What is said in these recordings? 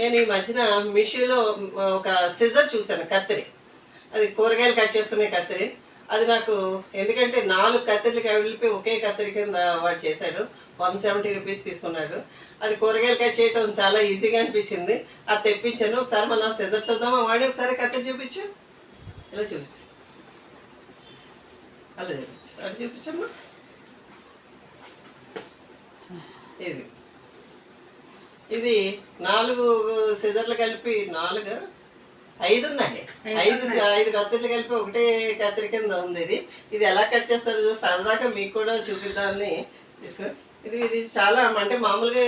నేను ఈ మధ్యన మిషన్లో ఒక సిజర్ చూశాను కత్తిరి. అది కూరగాయలు కట్ చేసుకునే కత్తిరి. అది నాకు ఎందుకంటే నాలుగు కత్తిరిలు కలిపి ఒకే కత్తిరి కింద వాడు చేశాడు. వన్ సెవెంటీ రూపీస్ తీసుకున్నాడు. అది కూరగాయలు కట్ చేయటం చాలా ఈజీగా అనిపించింది. అది తెప్పించాను. ఒకసారి మన సిజర్ చూద్దామా? వాడి ఒకసారి కత్తిరి చూపించు. ఇలా చూపించు. అలా చూపించు. అటు చూపించమ్మా. ఇది. ఇది నాలుగు సిజర్లు కలిపి నాలుగు ఐదు ఉన్నాయి. ఐదు ఐదు కత్తిర్లు కలిపి ఒకటే కత్తిరి కింద ఉంది ఇది. ఇది ఎలా కట్ చేస్తారు చూసి సరదాగా మీకు కూడా చూపిద్దామని ఇది ఇది చాలా అంటే మామూలుగా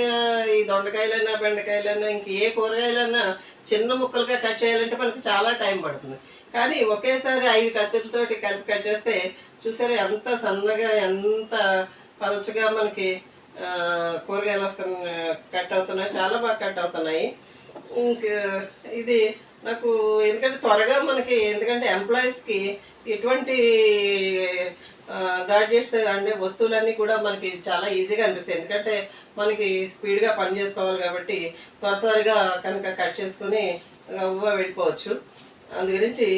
ఈ దొండకాయలైనా బెండకాయలైనా ఇంక ఏ కూరగాయలైనా చిన్న ముక్కలుగా కట్ చేయాలంటే మనకి చాలా టైం పడుతుంది. కానీ ఒకేసారి ఐదు కత్తిరిలతోటి కలిపి కట్ చేస్తే చూసారా ఎంత సన్నగా ఎంత పలుచగా మనకి కూరగాయలు వస్తున్న కట్ అవుతున్నాయి చాలా బాగా కట్ అవుతున్నాయి. ఇంకా ఇది నాకు ఎందుకంటే త్వరగా మనకి ఎందుకంటే ఎంప్లాయీస్కి ఎటువంటి గాడ్జెట్స్ అంటే వస్తువులన్నీ కూడా మనకి చాలా ఈజీగా అనిపిస్తాయి. ఎందుకంటే మనకి స్పీడ్గా పని చేసుకోవాలి కాబట్టి త్వర త్వరగా కనుక కట్ చేసుకుని వెళ్ళిపోవచ్చు. అందు గురించి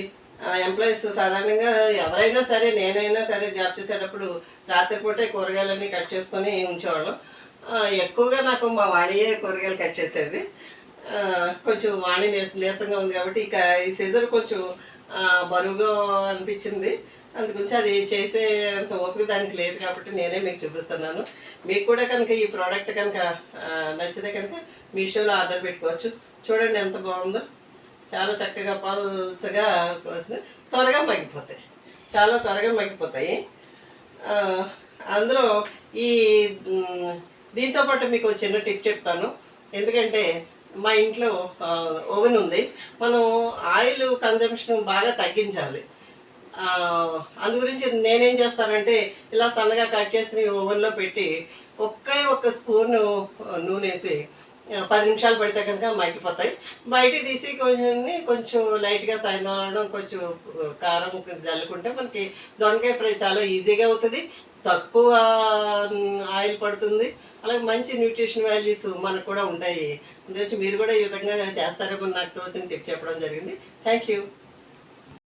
ఎంప్లాయీస్ సాధారణంగా ఎవరైనా సరే నేనైనా సరే జాబ్ చేసేటప్పుడు రాత్రిపూటే కూరగాయలన్నీ కట్ చేసుకొని ఉంచేవాళ్ళం. ఎక్కువగా నాకు మా వాణియే కూరగాయలు కట్ చేసేది. కొంచెం వాణి నీరస నీరసంగా ఉంది కాబట్టి ఇక ఈ సీజన్ కొంచెం బరువుగా అనిపించింది. అందుగురించి అది చేసే అంత ఓపిక దానికి లేదు కాబట్టి నేనే మీకు చూపిస్తున్నాను. మీకు కూడా కనుక ఈ ప్రోడక్ట్ కనుక నచ్చితే కనుక మీషోలో ఆర్డర్ పెట్టుకోవచ్చు. చూడండి ఎంత బాగుందో. చాలా చక్కగా పల్చగా త్వరగా మగ్గిపోతాయి. చాలా త్వరగా మగ్గిపోతాయి. అందులో ఈ దీంతోపాటు దీంతో పాటు మీకు చిన్న టిప్ చెప్తాను. ఎందుకంటే మా ఇంట్లో ఓవెన్ ఉంది. మనం ఆయిల్ కన్జంప్షన్ బాగా తగ్గించాలి. అందు గురించి నేనేం చేస్తానంటే ఇలా సన్నగా కట్ చేసి ఓవెన్లో పెట్టి ఒకే ఒక్క స్పూన్ నూనె వేసి పది నిమిషాలు పెడితే కనుక మగ్గిపోతాయి బయటికి తీసి కొంచెం కొంచెం లైట్గా సాయంత్రం కొంచెం కారం చల్లుకుంటే మనకి దొండకాయ ఫ్రై చాలా ఈజీగా అవుతుంది. తక్కువ ఆయిల్ పడుతుంది. అలాగే మంచి న్యూట్రిషన్ వాల్యూస్ మనకు కూడా ఉంటాయి. అందుకని మీరు కూడా ఈ విధంగా చేస్తారేమో నాకు తోచిన టిప్ చెప్పడం జరిగింది. Thank you